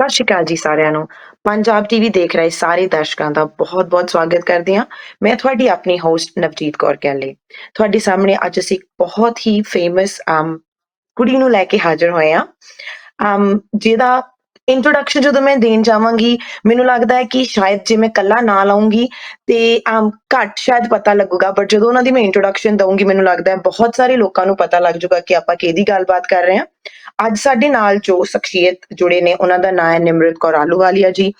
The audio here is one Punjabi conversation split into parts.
ਸਤਿ ਸ਼੍ਰੀ ਅਕਾਲ ਜੀ ਸਾਰਿਆਂ ਨੂੰ। ਪੰਜਾਬ ਟੀਵੀ ਦੇਖ ਰਹੇ ਸਾਰੇ ਦਰਸ਼ਕਾਂ ਦਾ ਬਹੁਤ-ਬਹੁਤ ਸਵਾਗਤ ਕਰਦੇ ਹਾਂ। ਮੈਂ ਤੁਹਾਡੀ ਆਪਣੀ ਹੋਸਟ ਨਵਜੀਤ ਕੌਰ ਕੈਲੇ। ਤੁਹਾਡੇ ਸਾਹਮਣੇ ਅੱਜ ਅਸੀਂ ਬਹੁਤ ਹੀ ਫੇਮਸ um ਕੁੜੀ ਨੂੰ ਲੈ ਕੇ ਹਾਜ਼ਰ ਹੋਏ ਹਾਂ। um ਜਿਹਦਾ ਇੰਟਰੋਡਕਸ਼ਨ ਜਦੋਂ ਮੈਂ ਦੇਣ ਜਾਵਾਂਗੀ, ਮੈਨੂੰ ਲੱਗਦਾ ਹੈ ਕਿ ਸ਼ਾਇਦ ਜੇ ਮੈਂ ਕੱਲਾ ਨਾ ਲਾਉਂਗੀ ਤੇ ਆਮ ਘੱਟ ਸ਼ਾਇਦ ਪਤਾ ਲੱਗੂਗਾ ਬਟ ਜਦੋਂ ਉਹਨਾਂ ਦੀ ਮੈਂ ਇੰਟਰੋਡਕਸ਼ਨ ਦਊਂਗੀ, ਮੈਨੂੰ ਲੱਗਦਾ ਹੈ ਬਹੁਤ ਸਾਰੇ ਲੋਕਾਂ ਨੂੰ ਪਤਾ ਲੱਗ ਜਾਊਗਾ ਕਿ ਆਪਾਂ ਕਿਹਦੀ ਗੱਲਬਾਤ ਕਰ ਰਹੇ ਹਾਂ। ਅੱਜ ਸਾਡੇ ਨਾਲ ਜੋ ਸ਼ਖਸੀਅਤ ਜੁੜੇ ਨੇ, ਉਹਨਾਂ ਦਾ ਨਾਮ ਹੈ ਨਿਮਰਤ ਕੌਰ ਆਲੂਵਾਲੀਆ ਜੀ।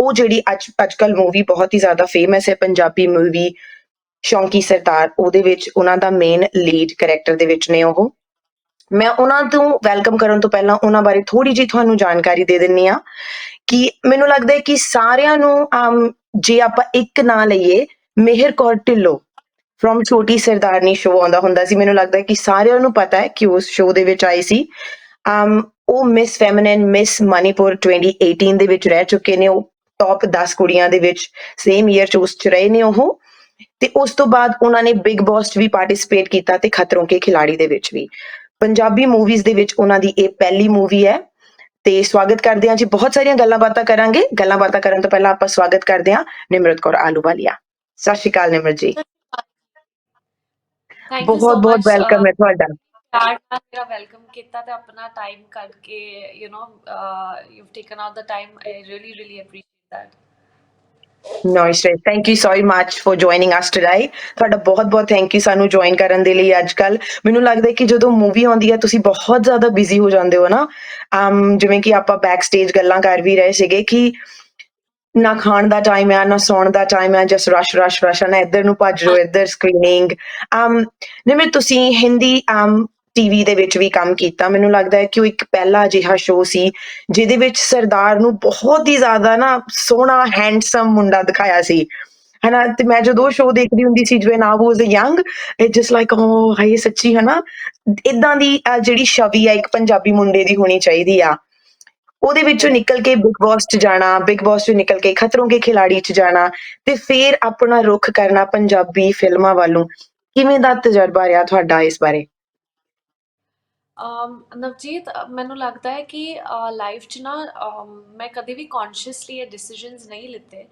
ਉਹ ਜਿਹੜੀ ਅੱਜ ਅੱਜਕੱਲ ਮੂਵੀ ਬਹੁਤ ਹੀ ਜ਼ਿਆਦਾ ਫੇਮਸ ਹੈ, ਪੰਜਾਬੀ ਮੂਵੀ ਸ਼ੌਂਕੀ ਸਰਦਾਰ ਉਹਦੇ ਵਿੱਚ ਉਹਨਾਂ ਦਾ ਮੇਨ ਲੀਡ ਕੈਰੈਕਟਰ ਦੇ ਵਿੱਚ ਨੇ ਉਹ। ਮੈਂ ਉਹਨਾਂ ਤੋਂ ਵੈਲਕਮ ਕਰਨ ਤੋਂ ਪਹਿਲਾਂ ਉਹਨਾਂ ਬਾਰੇ ਥੋੜੀ ਜਿਹੀ ਤੁਹਾਨੂੰ ਜਾਣਕਾਰੀ ਦੇ ਦਿੰਨੀ ਆ ਕਿ ਮੈਨੂੰ ਲੱਗਦਾ ਹੈ ਕਿ ਸਾਰਿਆਂ ਨੂੰ ਜੇ ਆਪਾਂ ਇੱਕ ਨਾਂ ਲਈਏ, ਮਿਹਰ ਕੌਰ ਢਿੱਲੋਂ ਫਰੋਮ ਛੋਟੀ ਸਰਦਾਰਨੀ ਸ਼ੋਅ ਆਉਂਦਾ ਹੁੰਦਾ ਸੀ। ਮੈਨੂੰ ਲੱਗਦਾ ਹੈ ਕਿ ਸਾਰਿਆਂ ਨੂੰ ਪਤਾ ਹੈ ਕਿ ਉਸ ਸ਼ੋਅ ਦੇ ਵਿੱਚ ਆਈ ਸੀ। ਉਹ ਮਿਸ ਫੈਮਿਨਿਨ ਮਿਸ ਮਨੀਪੁਰ 2018 ਦੇ ਵਿੱਚ ਰਹਿ ਚੁੱਕੇ ਨੇ ਉਹ ਟੌਪ 10 ਕੁੜੀਆਂ ਦੇ ਵਿੱਚ ਸੇਮ ਈਅਰ ਚ ਉਸ ਚ ਰਹੇ ਨੇ ਉਹ। ਤੇ ਉਸ ਤੋਂ ਬਾਅਦ ਉਹਨਾਂ ਨੇ ਬਿਗ ਬੌਸ 'ਚ ਵੀ ਪਾਰਟਿਸਿਪੇਟ ਕੀਤਾ ਤੇ ਖਤਰੋਂ ਕੇ ਖਿਲਾੜੀ ਦੇ ਵਿੱਚ ਵੀ। ਪੰਜਾਬੀ ਮੂਵੀਜ਼ ਦੇ ਵਿੱਚ ਉਹਨਾਂ ਦੀ ਇਹ ਪਹਿਲੀ ਮੂਵੀ ਹੈ। ਤੇ ਸਵਾਗਤ ਕਰਦੇ ਹਾਂ ਜੀ ਬਹੁਤ ਸਾਰੀਆਂ ਗੱਲਾਂ ਬਾਤਾਂ ਕਰਾਂਗੇ। ਗੱਲਾਂ ਬਾਤਾਂ ਕਰਨ ਤੋਂ ਪਹਿਲਾਂ ਆਪਾਂ ਸਵਾਗਤ ਕਰਦੇ ਹਾਂ ਨਿਮਰਤ ਕੌਰ ਆਲੂਵਾਲੀਆ। ਸਤਿ ਸ਼੍ਰੀ ਅਕਾਲ ਨਿਮਰਤ ਜੀ। ਬਹੁਤ ਬਹੁਤ ਵੈਲਕਮ ਹੈ ਤੁਹਾਡਾ। ਸਟਾਰਟ ਨਾਲ ਮੇਰਾ ਵੈਲਕਮ ਕੀਤਾ ਤੇ ਆਪਣਾ ਟਾਈਮ ਕੱਢ ਕੇ you know you've taken out the time I really really appreciate that No stress. Thank you so much for joining us today. ਤੁਹਾਡਾ ਬਹੁਤ-ਬਹੁਤ ਥੈਂਕ ਯੂ ਸਾਨੂੰ ਜੁਆਇਨ ਕਰਨ ਦੇ ਲਈ ਅੱਜਕੱਲ ਮੈਨੂੰ ਲੱਗਦਾ ਹੈ ਕਿ ਜਦੋਂ ਮੂਵੀ ਆਉਂਦੀ ਹੈ, ਤੁਸੀਂ ਬਹੁਤ ਜ਼ਿਆਦਾ ਬਿਜ਼ੀ ਹੋ ਜਾਂਦੇ ਹੋ ਨਾ। um ਜਿਵੇਂ ਕਿ ਆਪਾਂ ਬੈਕ ਸਟੇਜ ਗੱਲਾਂ ਕਰ ਵੀ ਰਹੇ ਸੀਗੇ ਕਿ ਨਾ ਖਾਣ ਦਾ ਟਾਈਮ ਹੈ ਨਾ ਸੌਣ ਦਾ ਟਾਈਮ ਹੈ ਜਸ ਰਸ਼ ਰਸ਼ ਰਸ਼ ਨਾ। ਇੱਧਰ ਨੂੰ ਭੱਜ ਰਹੋ ਇੱਧਰ ਸਕਰੀਨਿੰਗ um ਨਿਮਰ ਤੁਸੀਂ ਹਿੰਦੀ um ਟੀਵੀ ਦੇ ਵਿੱਚ ਵੀ ਕੰਮ ਕੀਤਾ। ਮੈਨੂੰ ਲੱਗਦਾ ਹੈ ਕਿ ਉਹ ਇੱਕ ਪਹਿਲਾ ਅਜਿਹਾ ਸ਼ੋਅ ਸੀ, ਜਿਹਦੇ ਵਿੱਚ ਸਰਦਾਰ ਨੂੰ ਬਹੁਤ ਹੀ ਜ਼ਿਆਦਾ ਨਾ ਸੋਹਣਾ ਹੈਂਡਸਮ ਮੁੰਡਾ ਦਿਖਾਇਆ ਸੀ। ਹਨਾ, ਤੇ ਮੈਂ ਜਦੋਂ ਸ਼ੋਅ ਦੇਖਦੀ ਹੁੰਦੀ ਸੀ ਜਿਵੇਂ ਨਾ was a young it just like oh hi ਸੱਚੀ, ਹਨਾ? ਇਦਾਂ ਦੀ ਜਿਹੜੀ ਛਵੀ ਆ, ਇੱਕ ਪੰਜਾਬੀ ਮੁੰਡੇ ਦੀ ਹੋਣੀ ਚਾਹੀਦੀ ਆ। ਉਹਦੇ ਵਿੱਚੋਂ ਨਿਕਲ ਕੇ ਬਿਗ ਬੌਸ ਚ ਜਾਣਾ ਬਿਗ ਬੌਸ ਚੋਂ ਨਿਕਲ ਕੇ ਖਤਰੋਂ ਕੇ ਖਿਲਾੜੀ ਚ ਜਾਣਾ, ਤੇ ਫਿਰ ਆਪਣਾ ਰੁਖ ਕਰਨਾ ਪੰਜਾਬੀ ਫਿਲਮਾਂ ਵੱਲੋਂ। ਕਿਵੇਂ ਦਾ ਤਜਰਬਾ ਰਿਹਾ ਤੁਹਾਡਾ ਇਸ ਬਾਰੇ? ਨਵਜੀਤ ਮੈਨੂੰ ਲੱਗਦਾ ਹੈ ਕਿ ਲਾਈਫ 'ਚ ਨਾ ਮੈਂ ਕਦੇ ਵੀ ਕੌਨਸ਼ੀਅਸਲੀ ਇਹ ਡਿਸੀਜਨਸ ਨਹੀਂ ਲਿੱਤੇ।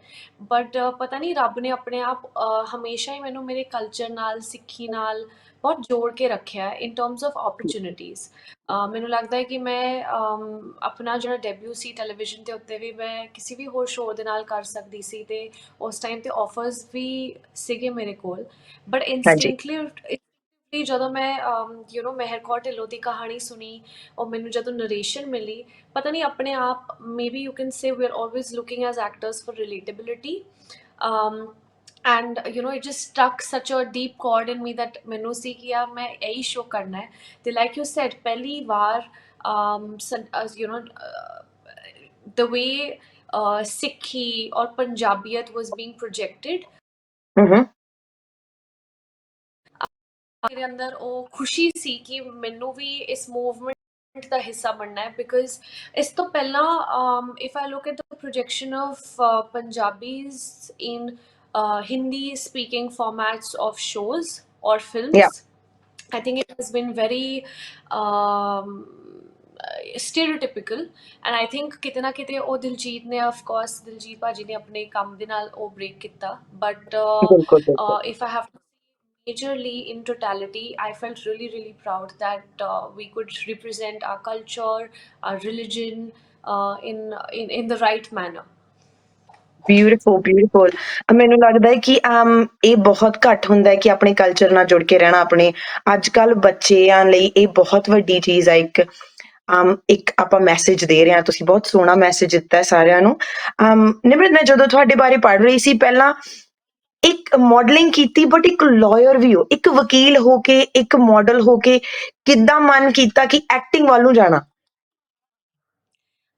ਬਟ ਪਤਾ ਨਹੀਂ ਰੱਬ ਨੇ ਆਪਣੇ ਆਪ ਹਮੇਸ਼ਾ ਹੀ ਮੈਨੂੰ ਮੇਰੇ ਕਲਚਰ ਨਾਲ ਸਿੱਖੀ ਨਾਲ ਬਹੁਤ ਜੋੜ ਕੇ ਰੱਖਿਆ ਹੈ ਇਨ ਟਰਮਸ ਆਫ ਓਪਰਚ्युनिटीज ਮੈਨੂੰ ਲੱਗਦਾ ਹੈ ਕਿ ਮੈਂ ਆਪਣਾ ਜਿਹੜਾ ਡੈਬਿਊ ਸੀ ਟੈਲੀਵਿਜ਼ਨ ਦੇ ਉੱਤੇ ਵੀ ਮੈਂ ਕਿਸੇ ਵੀ ਹੋਰ ਸ਼ੋਅ ਦੇ ਨਾਲ ਕਰ ਸਕਦੀ ਸੀ ਤੇ ਉਸ ਟਾਈਮ ਤੇ ਆਫਰਸ ਵੀ ਸੀਗੇ ਮੇਰੇ ਕੋਲ। ਬਟ ਇਨਸਟਿੰਕਟਲੀ ਤੇ ਜਦੋਂ ਮੈਂ ਯੂ نو ਮਹਿਰਕੌਰ ਢਿੱਲੋਂ ਦੀ ਕਹਾਣੀ ਸੁਣੀ ਔਰ ਮੈਨੂੰ ਜਦੋਂ ਨਰੇਸ਼ਨ ਮਿਲੀ ਪਤਾ ਨਹੀਂ ਆਪਣੇ ਆਪ maybe you can say we are always looking as actors for relatability um and you know it just stuck such a deep card in me that ਮੈਨੂੰ ਸੀ ਕਿ ਆ ਮੈਂ ਇਹੀ ਸ਼ੋ ਕਰਨਾ ਹੈ ਤੇ ਲਾਈਕ ਯੂ ਸੈਡ ਪਹਿਲੀ ਵਾਰ um you know the way uh, Sikhi or Punjabiat was being projected. Mm-hmm. ਮੇਰੇ ਅੰਦਰ ਉਹ ਖੁਸ਼ੀ ਸੀ ਕਿ ਮੈਨੂੰ ਵੀ ਇਸ ਮੂਵਮੈਂਟ ਦਾ ਹਿੱਸਾ ਬਣਨਾ ਹੈ ਬਿਕਾਜ਼ ਇਸ ਤੋਂ ਪਹਿਲਾਂ if I look at the projection of Punjabis in Hindi speaking formats of shows yeah films I think it has been very um, stereotypical and I think ਕਿਤੇ ਨਾ ਕਿਤੇ ਉਹ ਦਿਲਜੀਤ ਨੇ of course ਦਿਲਜੀਤ ਭਾਜੀ ਨੇ ਆਪਣੇ ਕੰਮ ਦੇ ਨਾਲ ਉਹ ਬ੍ਰੇਕ ਕੀਤਾ but uh, uh, if I have to say majorly in totality I felt really really proud that uh, we could represent our culture our religion uh, in, in in the right manner. Beautiful beautiful ਮੈਨੂੰ ਲੱਗਦਾ ਹੈ ਕਿ um, ਇਹ ਬਹੁਤ ਘੱਟ ਹੁੰਦਾ ਹੈ ਕਿ ਆਪਣੇ ਕਲਚਰ ਨਾਲ ਜੁੜ ਕੇ ਰਹਿਣਾ ਆਪਣੇ ਅੱਜ ਕੱਲ ਬੱਚਿਆਂ ਲਈ ਇਹ ਬਹੁਤ ਵੱਡੀ ਚੀਜ਼ ਹੈ ਇੱਕ um, ਇੱਕ ਆਪਾਂ ਮੈਸੇਜ ਦੇ ਰਹੇ ਹਾਂ। ਤੁਸੀਂ ਬਹੁਤ ਸੋਹਣਾ ਮੈਸੇਜ ਦਿੱਤਾ ਹੈ ਸਾਰਿਆਂ ਨੂੰ। um, ਨਿਮਰਤ ਮੈਂ ਜਦੋਂ ਤੁਹਾਡੇ ਬਾਰੇ ਪੜ੍ਹ ਰਹੀ ਸੀ ਪਹਿਲਾਂ ਇੱਕ ਮਾਡਲਿੰਗ ਕੀਤੀ ਬਟ ਇੱਕ ਲਾਇਰ ਵੀ ਹੋ ਇੱਕ ਵਕੀਲ ਹੋ ਕੇ ਇੱਕ ਮਾਡਲ ਹੋ ਕੇ ਕਿੱਦਾਂ ਮਨ ਕੀਤਾ ਕਿ ਐਕਟਿੰਗ ਵੱਲ ਨੂੰ ਜਾਣਾ?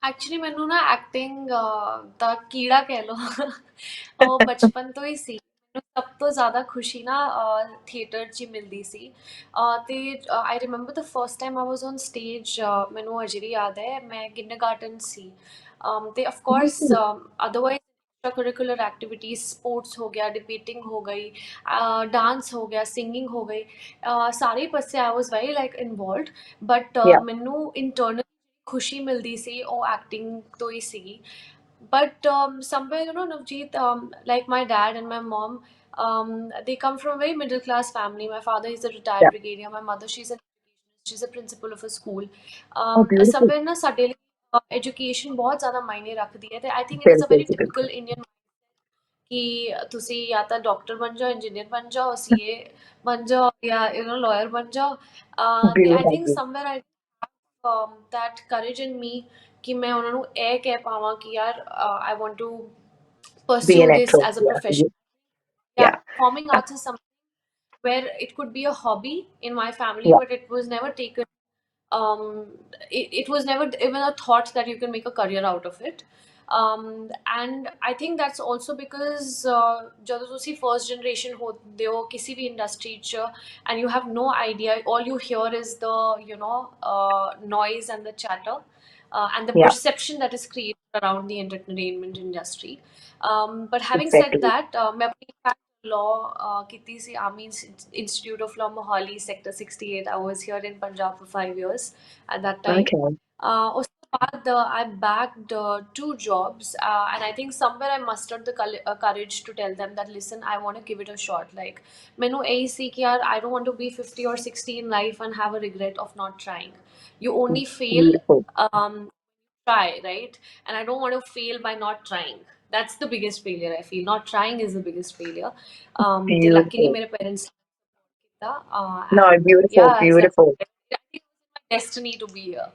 ਐਕਚੁਅਲੀ ਮੈਨੂੰ ਨਾ ਐਕਟਿੰਗ ਦਾ ਕੀੜਾ ਕਹਿ ਲਓ। ਉਹ ਬਚਪਨ ਤੋਂ ਹੀ ਸੀ। ਮੈਨੂੰ ਸਭ ਤੋਂ ਜ਼ਿਆਦਾ ਖੁਸ਼ੀ ਨਾ ਥੀਏਟਰ 'ਚ ਮਿਲਦੀ ਸੀ। ਤੇ I remember the first time I was on stage ਮੈਨੂੰ ਅਜੇ ਵੀ ਯਾਦ ਹੈ ਮੈਂ ਕਿੰਡਰਗਾਰਟਨ ਸੀ। ਤੇ of course otherwise curricular activities sports ਹੋ ਗਿਆ ਡਿਬੇਟਿੰਗ ਹੋ ਗਈ ਡਾਂਸ ਹੋ ਗਿਆ ਸਿੰਗਿੰਗ ਹੋ ਗਈ ਅਹ, ਸਾਰੇ ਪਾਸੇ I was very like involved but. ਮੈਨੂੰ ਇੰਟਰਨਲ ਖੁਸ਼ੀ ਮਿਲਦੀ ਸੀ ਉਹ ਐਕਟਿੰਗ ਤੋਂ ਹੀ ਸੀਗੀ but um, somewhere you know Navjeet, um, like my dad and my mom um, they come from a very middle class family my father is a retired Yeah. brigadier my mother she's an she's a principal of a school Oh, um, beautiful. somewhere ਨਾ ਸਾਡੇ ਐਜੂਕੇਸ਼ਨ ਬਹੁਤ ਜ਼ਿਆਦਾ ਮਾਇਨੇ ਰੱਖਦੀ ਹੈ ਤੇ I think it is a ਬਿਲਕੁਲ ਵੈਰੀ ਜੀ, ਬਿਲਕੁਲ। ਟਿਪੀਕਲ ਇੰਡੀਅਨ ਕਿ ਤੁਸੀਂ ਜਾਂ ਤਾਂ ਡਾਕਟਰ ਬਣ ਜਾਓ ਇੰਜੀਨੀਅਰ ਬਣ ਜਾਓ ਸੀਏ ਬਣ ਜਾਓ ਜਾਂ ਯੂ نو ਲਾਇਰ ਬਣ ਜਾਓ ਤੇ I think Beautiful. Somewhere I um, that courage in me ਕਿ ਮੈਂ ਉਹਨਾਂ ਨੂੰ ਇਹ ਕਹਿ ਪਾਵਾਂ ਕਿ ਯਾਰ I want to Be pursue an this actor. as a Yeah. profession Yeah. yeah performing arts is something where it could be a hobby in my family Yeah. but it was never taken um it, it was never even a thought that you can make a career out of it um and i think that's also because uh, ਜਦੋਂ ਤੁਸੀਂ first generation ਹੁੰਦੇ ਹੋ ਕਿਸੇ ਵੀ industry ਚ and you have no idea all you hear is the you know uh, noise and the chatter uh, and the Yeah. perception that is created around the entertainment industry um, but having Exactly. said that uh, ਮੈਂ ਆਪਣੀ law uh, ਕੀਤੀ ਸੀ Army Institute of Law Mohali sector 68 I was here in Punjab for 5 years at that time Okay. uh, ਉਸ ਤੋਂ ਬਾਅਦ uh, I bagged uh, two jobs uh, and I think somewhere I mustered the col- uh, courage to tell them that listen I want to give it a shot like ਮੈਨੂੰ ਇਹ ਸੀ ਕਿ ਯਾਰ I don't want to be 50 or 60 in life and have a regret of not trying you only fail Beautiful. um, try, right? And I don't want to fail by not trying. That's the biggest failure I feel. Not trying is the biggest failure. Um, ਤੇ luckily Beautiful. ਮੇਰੇ parents ਕੀਤਾ. Uh, No, and beautiful, yeah, so beautiful. I think it was my destiny to be here.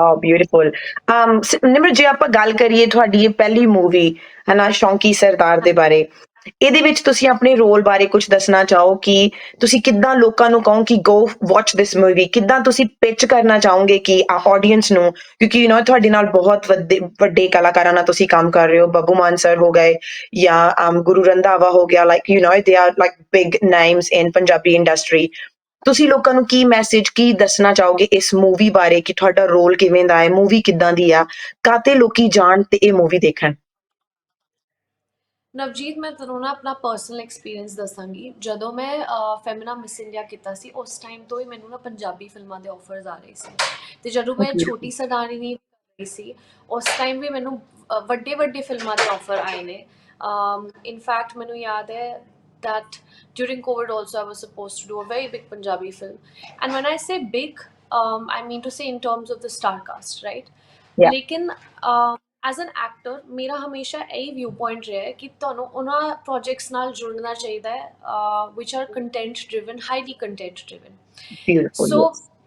Oh, beautiful. Um, ਸ- ਨਿਮਰ ਜੇ ਆਪਾਂ ਗੱਲ ਕਰੀਏ ਤੁਹਾਡੀ ਇਹ ਪਹਿਲੀ ਮੂਵੀ ਹੈ ਨਾ ਸ਼ੌਂਕੀ ਸਰਦਾਰ ਦੇ ਬਾਰੇ ਇਹਦੇ ਵਿੱਚ ਤੁਸੀਂ ਆਪਣੇ ਰੋਲ ਬਾਰੇ ਕੁਝ ਦੱਸਣਾ ਚਾਹੋ ਕਿ ਤੁਸੀਂ ਕਿੱਦਾਂ ਲੋਕਾਂ ਨੂੰ ਕਹੋ ਕਿ ਗੋ ਵਾਚ ਥਿਸ ਮੂਵੀ ਕਿੱਦਾਂ ਤੁਸੀਂ ਪਿਚ ਕਰਨਾ ਚਾਹੋਗੇ ਕਿ ਆ ਆਡੀਅנס ਨੂੰ? ਕਿਉਂਕਿ ਯੂ نو ਤੁਹਾਡੇ ਨਾਲ ਬਹੁਤ ਵੱਡੇ ਕਲਾਕਾਰਾਂ ਨਾਲ ਤੁਸੀਂ ਕੰਮ ਕਰ ਰਹੇ ਹੋ। ਬੱਬੂ ਮਾਨ ਸਰ ਹੋ ਗਏ ਜਾਂ ਗੁਰੂ ਰੰਧਾਵਾ ਹੋ ਗਿਆ like you know they are like big names in Punjabi industry ਤੁਸੀਂ ਲੋਕਾਂ ਨੂੰ ਕੀ ਮੈਸੇਜ ਕੀ ਦੱਸਣਾ ਚਾਹੋਗੇ ਇਸ ਮੂਵੀ ਬਾਰੇ? ਕਿ ਤੁਹਾਡਾ ਰੋਲ ਕਿਵੇਂ ਦਾ ਹੈ? ਮੂਵੀ ਕਿੱਦਾਂ ਦੀ ਆ? ਕਾਤੇ ਲੋਕੀ ਜਾਣ ਤੇ ਇਹ ਮੂਵੀ ਦੇਖਣ? ਨਵਜੀਤ ਮੈਂ ਤੁਹਾਨੂੰ ਨਾ ਆਪਣਾ ਪਰਸਨਲ ਐਕਸਪੀਰੀਅੰਸ ਦੱਸਾਂਗੀ ਜਦੋਂ ਮੈਂ ਫੈਮਿਨਾ ਮਿਸ ਇੰਡੀਆ ਕੀਤਾ ਸੀ ਉਸ ਟਾਈਮ ਤੋਂ ਹੀ ਮੈਨੂੰ ਨਾ ਪੰਜਾਬੀ ਫਿਲਮਾਂ ਦੇ ਆਫਰਸ ਆ ਰਹੇ ਸੀ ਤੇ ਜਦੋਂ ਮੈਂ. ਛੋਟੀ ਸਡਾਣੀ ਕਰ ਰਹੀ ਸੀ ਉਸ ਟਾਈਮ ਵੀ ਮੈਨੂੰ ਵੱਡੇ ਵੱਡੇ ਫਿਲਮਾਂ ਦੇ ਆਫਰ ਆਏ ਨੇ ਇਨ ਫੈਕਟ ਮੈਨੂੰ ਯਾਦ ਹੈ that during COVID also I was supposed to do a very big Punjabi film. And when I say big, um, I mean to say in terms of the star cast, right? Yeah. ਲੇਕਿਨ ਐਜ਼ ਐਨ ਐਕਟਰ ਮੇਰਾ ਹਮੇਸ਼ਾ ਇਹ ਵਿਊ ਪੁਆਇੰਟ ਰਿਹਾ ਹੈ ਕਿ ਤੁਹਾਨੂੰ ਉਹਨਾਂ ਪ੍ਰੋਜੈਕਟਸ ਨਾਲ ਜੁੜਨਾ ਚਾਹੀਦਾ ਹੈ which are content driven highly content driven so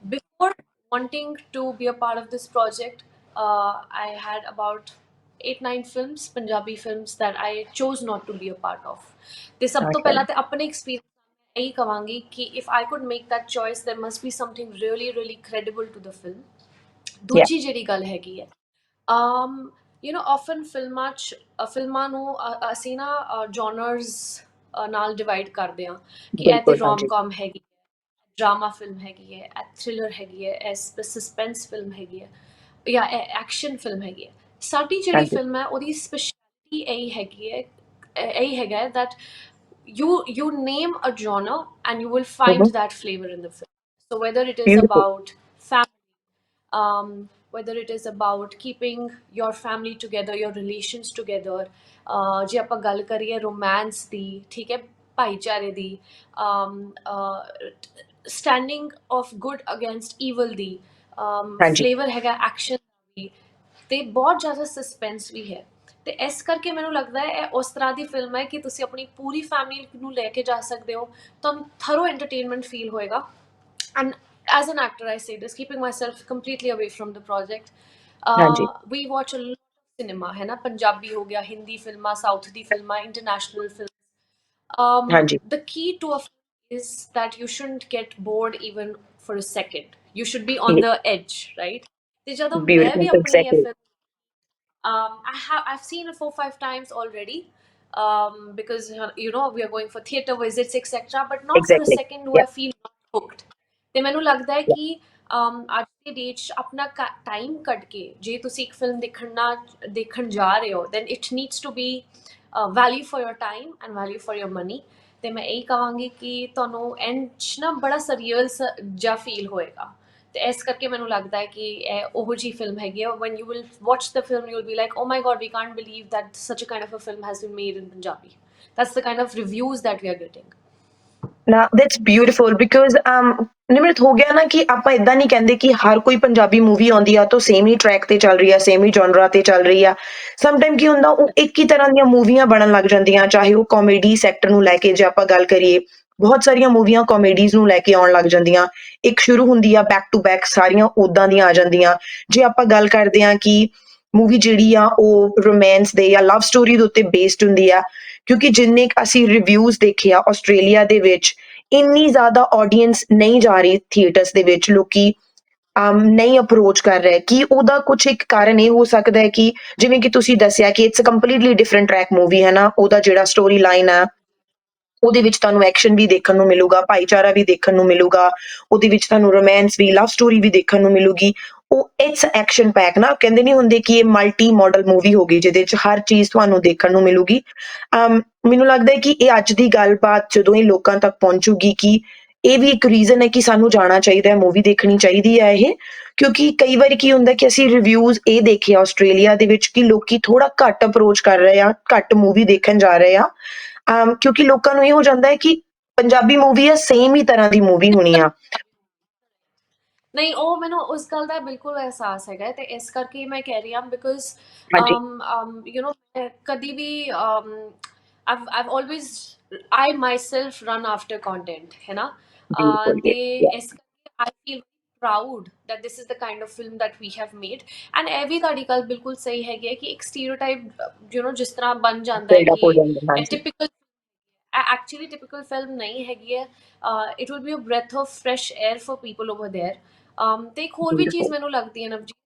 before wanting to be a part of this project uh, i had about eight nine films punjabi films that i chose not to be a part of ਤੇ ਸਭ ਤੋਂ. ਪਹਿਲਾਂ ਤੇ ਆਪਣੇ ਐਕਸਪੀਰੀਅੰਸ ਇਹੀ ਕਵਾਂਗੀ ਕਿ if I could make that choice there must be something really really credible to the film ਦੂਜੀ ਜਿਹੜੀ ਗੱਲ ਹੈਗੀ ਹੈ um you know often ਫਿਲਮਾਂ ਚ ਅ, ਫਿਲਮਾਂ ਨੂੰ ਅ, ਅਸੀਂ ਨਾ ਜਨਰਸ ਨਾਲ ਡਿਵਾਈਡ ਕਰਦੇ ਹਾਂ ਕਿ ਇਹ ਤੇ ਬਿਲਕੁਲ, ਰੋਮ ਹਾਂਜੀ। ਕਾਮ ਹੈਗੀ ਡਰਾਮਾ ਫਿਲਮ ਹੈਗੀ ਹੈ ਇਹ ਥ੍ਰਿਲਰ ਹੈਗੀ ਹੈ ਇਹ ਸਸਪੈਂਸ ਫਿਲਮ ਹੈਗੀ ਹੈ ਜਾਂ ਇਹ ਐਕਸ਼ਨ ਫਿਲਮ ਹੈਗੀ ਹੈ ਸਾਡੀ ਜਿਹੜੀ ਹਾਂਜੀ। ਫਿਲਮ ਹੈ ਉਹਦੀ ਸਪੈਸ਼ਲਿਟੀ ਇਹ ਹੈਗੀ ਹੈ ਇਹ ਹੈਗਾ ਹੈ that you you name a genre and you will find Mhm. that flavor in the film so whether it is Beautiful. about family um, whether it is about keeping your family together your relations together. Uh, ਜੇ ਆਪਾਂ ਗੱਲ ਕਰੀਏ ਰੋਮਾਂਸ ਦੀ ਠੀਕ ਹੈ ਭਾਈਚਾਰੇ ਦੀ standing of good against evil the. Flavour ਹੈਗਾ ਐਕਸ਼ਨ ਦੀ ਤੇ ਬਹੁਤ ਜ਼ਿਆਦਾ ਸਸਪੈਂਸ ਵੀ ਹੈ। ਤੇ ਇਸ ਕਰਕੇ ਮੈਨੂੰ ਲੱਗਦਾ ਹੈ ਇਹ ਉਸ ਤਰ੍ਹਾਂ ਦੀ ਫਿਲਮ ਹੈ ਕਿ ਤੁਸੀਂ ਆਪਣੀ ਪੂਰੀ ਫੈਮਿਲੀ ਨੂੰ ਲੈ ਕੇ ਜਾ ਸਕਦੇ ਹੋ ਤੁਹਾਨੂੰ ਥਰੋ ਐਂਟਰਟੇਨਮੈਂਟ ਫੀਲ ਹੋਏਗਾ। And as an actor i say this keeping myself completely away from the project uh, ਹਾਂਜੀ। we watch a lot of cinema है ना पंजाबी हो गया हिंदी फिल्मा साउथ दी फिल्मा international films um, ਹਾਂਜੀ। the key to a film is that you shouldn't get bored even for a second you should be on Yeah. the edge right ਤੇ ਜਦੋਂ ਮੈਂ Beautiful, ਵੀ ਆਪਣੀ ਇਹ exactly. film um, I have I've seen it four five times already um, because you know we are going for theater visits etc. But not for Exactly. a second do Yeah. I feel not hooked. ਤੇ ਮੈਨੂੰ ਲੱਗਦਾ ਹੈ ਕਿ ਅੱਜ ਦੀ ਡੇਟ 'ਚ ਆਪਣਾ ਟਾਈਮ ਕੱਢ ਕੇ ਜੇ ਤੁਸੀਂ ਇੱਕ ਫਿਲਮ ਦੇਖਣਾ ਦੇਖਣ ਜਾ ਰਹੇ ਹੋ then it needs to be value value for time and value value for money money. ਤੇ ਮੈਂ ਇਹੀ ਕਹਾਂਗੀ ਕਿ ਤੁਹਾਨੂੰ ਐਂਡ 'ਚ ਨਾ ਬੜਾ ਸਰੀਅਲ ਜਿਹਾ ਫੀਲ ਹੋਏਗਾ। ਤੇ ਇਸ ਕਰਕੇ ਮੈਨੂੰ ਲੱਗਦਾ ਹੈ ਕਿ ਇਹ ਉਹੋ ਜਿਹੀ ਫਿਲਮ ਹੈਗੀ ਹੈ when you will watch the film you will be like oh my god we can't believe that such a kind of a film has been made in Punjabi that's the kind of reviews that we are getting ਨਾ that's beautiful because um Nimrat, ਹੋ ਗਿਆ ਨਾ ਕਿ ਆਪਾਂ ਇਦਾਂ ਨਹੀਂ ਕਹਿੰਦੇ ਕਿ ਹਰ ਕੋਈ ਪੰਜਾਬੀ ਮੂਵੀ ਆਉਂਦੀ ਆ, ਤਾਂ ਸੇਮ ਹੀ ਟਰੈਕ ਤੇ ਚੱਲ ਰਹੀ ਆ ਸੇਮ ਹੀ ਜਨਰਾ ਤੇ ਚੱਲ ਰਹੀ ਆ। ਸਮ ਟਾਈਮ ਕੀ ਹੁੰਦਾ, ਉਹ ਇੱਕ ਹੀ ਤਰ੍ਹਾਂ ਦੀਆਂ ਮੂਵੀਆਂ ਬਣਨ ਲੱਗ ਜਾਂਦੀਆਂ, ਚਾਹੇ ਉਹ ਕਾਮੇਡੀ ਸੈਕਟਰ ਨੂੰ ਲੈ ਕੇ ਜੇ ਆਪਾਂ ਗੱਲ ਕਰੀਏ, ਬਹੁਤ ਸਾਰੀਆਂ ਮੂਵੀਆਂ ਕਾਮੇਡੀਜ਼ ਨੂੰ ਲੈ ਕੇ ਆਉਣ ਲੱਗ ਜਾਂਦੀਆਂ। ਇੱਕ ਸ਼ੁਰੂ ਹੁੰਦੀ ਆ ਬੈਕ ਟੂ ਬੈਕ ਸਾਰੀਆਂ ਉਦਾਂ ਦੀਆਂ ਆ ਜਾਂਦੀਆਂ। ਜੇ ਆਪਾਂ ਗੱਲ ਕਰਦੇ ਆ ਕਿ ਮੂਵੀ ਜਿਹੜੀ ਆ ਉਹ ਰੋਮਾਂਸ ਦੇ ਜਾਂ ਲਵ ਸਟੋਰੀ ਦੇ ਉੱਤੇ ਬੇਸਡ ਹੁੰਦੀ ਆ, ਕਿਉਂਕਿ ਜਿੰਨੇ ਅਸੀਂ ਰਿਵਿਊਜ਼ ਦੇਖੇ ਆ ਆਸਟ੍ਰੇਲੀਆ ਦੇ ਵਿੱਚ, ਇੰਨੀ ਜ਼ਿਆਦਾ ਆਡੀਅנס ਨਹੀਂ ਜਾ ਰਹੀ ਥੀਏਟਰਸ ਦੇ ਵਿੱਚ, ਲੋਕੀ ਨਹੀਂ ਅਪਰੋਚ ਕਰ ਰਹੇ। ਕਿ ਉਹਦਾ ਕੁਝ ਇੱਕ ਕਾਰਨ ਇਹ ਹੋ ਸਕਦਾ ਹੈ ਕਿ ਜਿਵੇਂ ਕਿ ਤੁਸੀਂ ਦੱਸਿਆ ਕਿ it's a completely different track movie ਹੈ ਨਾ ਉਹਦਾ ਜਿਹੜਾ ਸਟੋਰੀ ਲਾਈਨ ਆ, ਉਹਦੇ ਵਿੱਚ ਤੁਹਾਨੂੰ ਐਕਸ਼ਨ ਵੀ ਦੇਖਣ ਨੂੰ ਮਿਲੂਗਾ, ਭਾਈਚਾਰਾ ਵੀ ਦੇਖਣ ਨੂੰ ਮਿਲੂਗਾ, ਉਹਦੇ ਵਿੱਚ ਤੁਹਾਨੂੰ ਰੋਮਾਂਸ ਵੀ ਲਵ ਸਟੋਰੀ ਵੀ ਦੇਖਣ ਨੂੰ ਮਿਲੂਗੀ। ਉਹ ਇਟਸ ਐਕਸ਼ਨ ਪੈਕ ਨਾ ਕਹਿੰਦੇ ਨਹੀਂ ਹੁੰਦੇ ਕਿ ਇਹ ਮਲਟੀ ਮਾਡਲ ਮੂਵੀ ਹੋਗੀ ਜਿਹਦੇ ਵਿੱਚ ਹਰ ਚੀਜ਼ ਤੁਹਾਨੂੰ ਦੇਖਣ ਨੂੰ ਮਿਲੂਗੀ। ਮੈਨੂੰ ਲੱਗਦਾ ਹੈ ਕਿ ਇਹ ਅੱਜ ਦੀ ਗੱਲਬਾਤ ਜਦੋਂ ਇਹ ਲੋਕਾਂ ਤੱਕ ਪਹੁੰਚੂਗੀ ਕਿ ਇਹ ਵੀ ਇੱਕ ਰੀਜ਼ਨ ਹੈ ਕਿ ਸਾਨੂੰ ਜਾਣਾ ਚਾਹੀਦਾ ਹੈ ਮੂਵੀ ਦੇਖਣੀ ਚਾਹੀਦੀ ਹੈ ਇਹ। ਕਿਉਂਕਿ ਕਈ ਵਾਰੀ ਕੀ ਹੁੰਦਾ ਕਿ ਅਸੀਂ ਰਿਵਿਊਜ਼ ਇਹ ਦੇਖੇ ਆਸਟ੍ਰੇਲੀਆ ਦੇ ਵਿੱਚ ਕਿ ਲੋਕੀ ਥੋੜਾ ਘੱਟ ਅਪਰੋਚ ਕਰ ਰਹੇ ਆ, ਘੱਟ ਮੂਵੀ ਦੇਖਣ ਜਾ ਰਹੇ ਆ। ਕਿਉਂਕਿ ਲੋਕਾਂ ਨੂੰ ਇਹ ਹੋ ਜਾਂਦਾ ਹੈ ਕਿ ਪੰਜਾਬੀ ਮੂਵੀ ਆ ਸੇਮ ਹੀ ਤਰ੍ਹਾਂ ਦੀ ਮੂਵੀ ਹੋਣੀ ਆ। ਨਹੀਂ ਉਹ ਮੈਨੂੰ ਉਸ ਗੱਲ ਦਾ ਬਿਲਕੁਲ ਅਹਿਸਾਸ ਹੈਗਾ ਤੇ ਇਸ ਕਰਕੇ ਮੈਂ ਕਹਿ ਰਹੀ ਹਾਂ ਬਿਕਾਜ਼ ਹਾਂਜੀ um um you know ਕਦੀ ਵੀ um I've I've always I myself run after content ਹੈ ਨਾ ਅਹ, ਬਿਲਕੁਲ ਤੇ ਜੀ ਇਸ ਕਰਕੇ I feel proud that this is the kind of film that we have made and ਇਹ ਵੀ ਤੁਹਾਡੀ ਗੱਲ ਬਿਲਕੁਲ ਸਹੀ ਹੈਗੀ ਹੈ ਕਿ ਇੱਕ ਸਟੀਰੀਓਟਾਈਪ you know ਜਿਸ ਤਰ੍ਹਾਂ ਬਣ ਜਾਂਦਾ ਹੈ ਬਿਲਡ ਅਪ ਹੋ ਕਿ ਜਾਂਦਾ ਹਾਂਜੀ typical actually typical film nahi hai it would be a breath of fresh air for people over there Um, ਤੇ ਇੱਕ ਹੋਰ ਵੀ ਚੀਜ਼ ਮੈਨੂੰ ਲੱਗਦੀ ਹੈ ਨਵਜੀਤ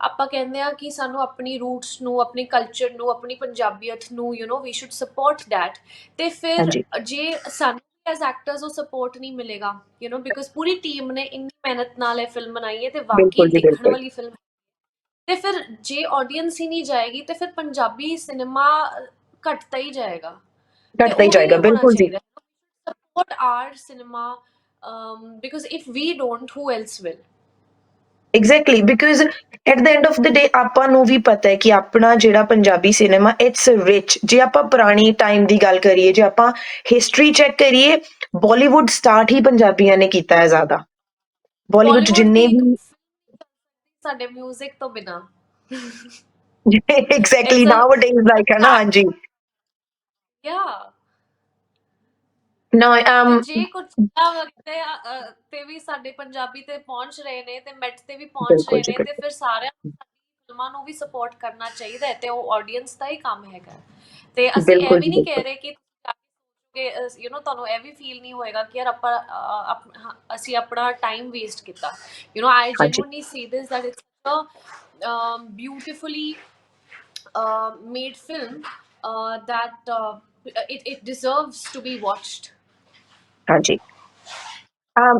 ਆਪਾਂ ਕਹਿੰਦੇ ਆ ਕਿ ਸਾਨੂੰ ਆਪਣੀ ਰੂਟਸ ਨੂੰ ਆਪਣੇ ਕਲਚਰ ਨੂੰ ਆਪਣੀ ਪੰਜਾਬੀਅਤ ਨੂੰ you know we should support that ਤੇ ਫਿਰ ਜੇ ਸਾਨੂੰ ਐਸ ਐਕਟਰਸ ਉਹ ਸਪੋਰਟ ਨਹੀਂ ਮਿਲੇਗਾ ਯੂ نو ਬਿਕਾਜ਼ ਪੂਰੀ ਟੀਮ ਨੇ ਇੰਨੀ ਮਿਹਨਤ ਨਾਲ ਇਹ ਫਿਲਮ ਬਣਾਈ ਹੈ ਤੇ ਵਾਕਈ ਦੇਖਣ ਵਾਲੀ ਫਿਲਮ ਤੇ ਫਿਰ ਜੇ ਆਡੀਅנס ਹੀ ਨਹੀਂ ਜਾਏਗੀ ਤੇ ਫਿਰ ਪੰਜਾਬੀ ਸਿਨੇਮਾ ਘਟਦਾ ਹੀ ਜਾਏਗਾ। ਘਟਦਾ ਹੀ ਜਾਏਗਾ ਬਿਲਕੁਲ ਜੀ। Support our cinema um because if we don't who else will? Exactly because at the end of the day ਆਪਾਂ ਨੂੰ ਵੀ ਪਤਾ ਹੈ ਕਿ ਆਪਣਾ ਜਿਹੜਾ ਪੰਜਾਬੀ ਸਿਨੇਮਾ ਇਟਸ ਰਿਚ ਜੇ ਆਪਾਂ ਪੁਰਾਣੀ ਟਾਈਮ ਦੀ ਗੱਲ ਕਰੀਏ ਜੇ ਆਪਾਂ ਹਿਸਟਰੀ ਚੈੱਕ ਕਰੀਏ ਬਾਲੀਵੁੱਡ ਸਟਾਰਟ ਹੀ ਪੰਜਾਬੀਆਂ ਨੇ ਕੀਤਾ ਹੈ ਜ਼ਿਆਦਾ ਬਾਲੀਵੁੱਡ ਜਿੰਨੇ ਵੀ ਸਾਡੇ 뮤직 ਤੋਂ ਬਿਨਾ। Exactly it's a nowadays like ਹੈ ਨਾ ਹਾਂਜੀ। ਯਾ No, ਤੇ um, ਜੇ ਕੁਝ ਚੀਜ਼ਾਂ ਵਗੈਰਾ ਤੇ ਵੀ ਸਾਡੇ ਪੰਜਾਬੀ ਤੇ ਪਹੁੰਚ ਰਹੇ ਨੇ ਤੇ ਮੈਟ ਤੇ ਵੀ ਪਹੁੰਚ ਰਹੇ ਨੇ ਤੇ ਫਿਰ ਸਾਰਿਆਂ ਨੂੰ ਵੀ ਸਪੋਰਟ ਕਰਨਾ ਚਾਹੀਦਾ ਤੇ ਉਹ ਆਡੀਅנס ਦਾ ਹੀ ਕੰਮ ਹੈਗਾ ਤੇ ਅਸੀਂ ਇਹ ਵੀ ਨਹੀਂ ਕਹਿ ਰਹੇ ਕਿ ਯੂ نو ਤੁਹਾਨੂੰ ਇਹ ਫੀਲ ਨਹੀਂ ਹੋਏਗਾ ਕਿ ਯਾਰ ਆਪਾਂ ਅਸੀਂ ਆਪਣਾ ਟਾਈਮ ਵੇਸਟ ਕੀਤਾ। ਯੂ نو ਆਈ ਹਾਂਜੀ। Genuinely see this that it's a beautifully uh, made film uh, that uh, it, it deserves to be ਹਾਂਜੀ।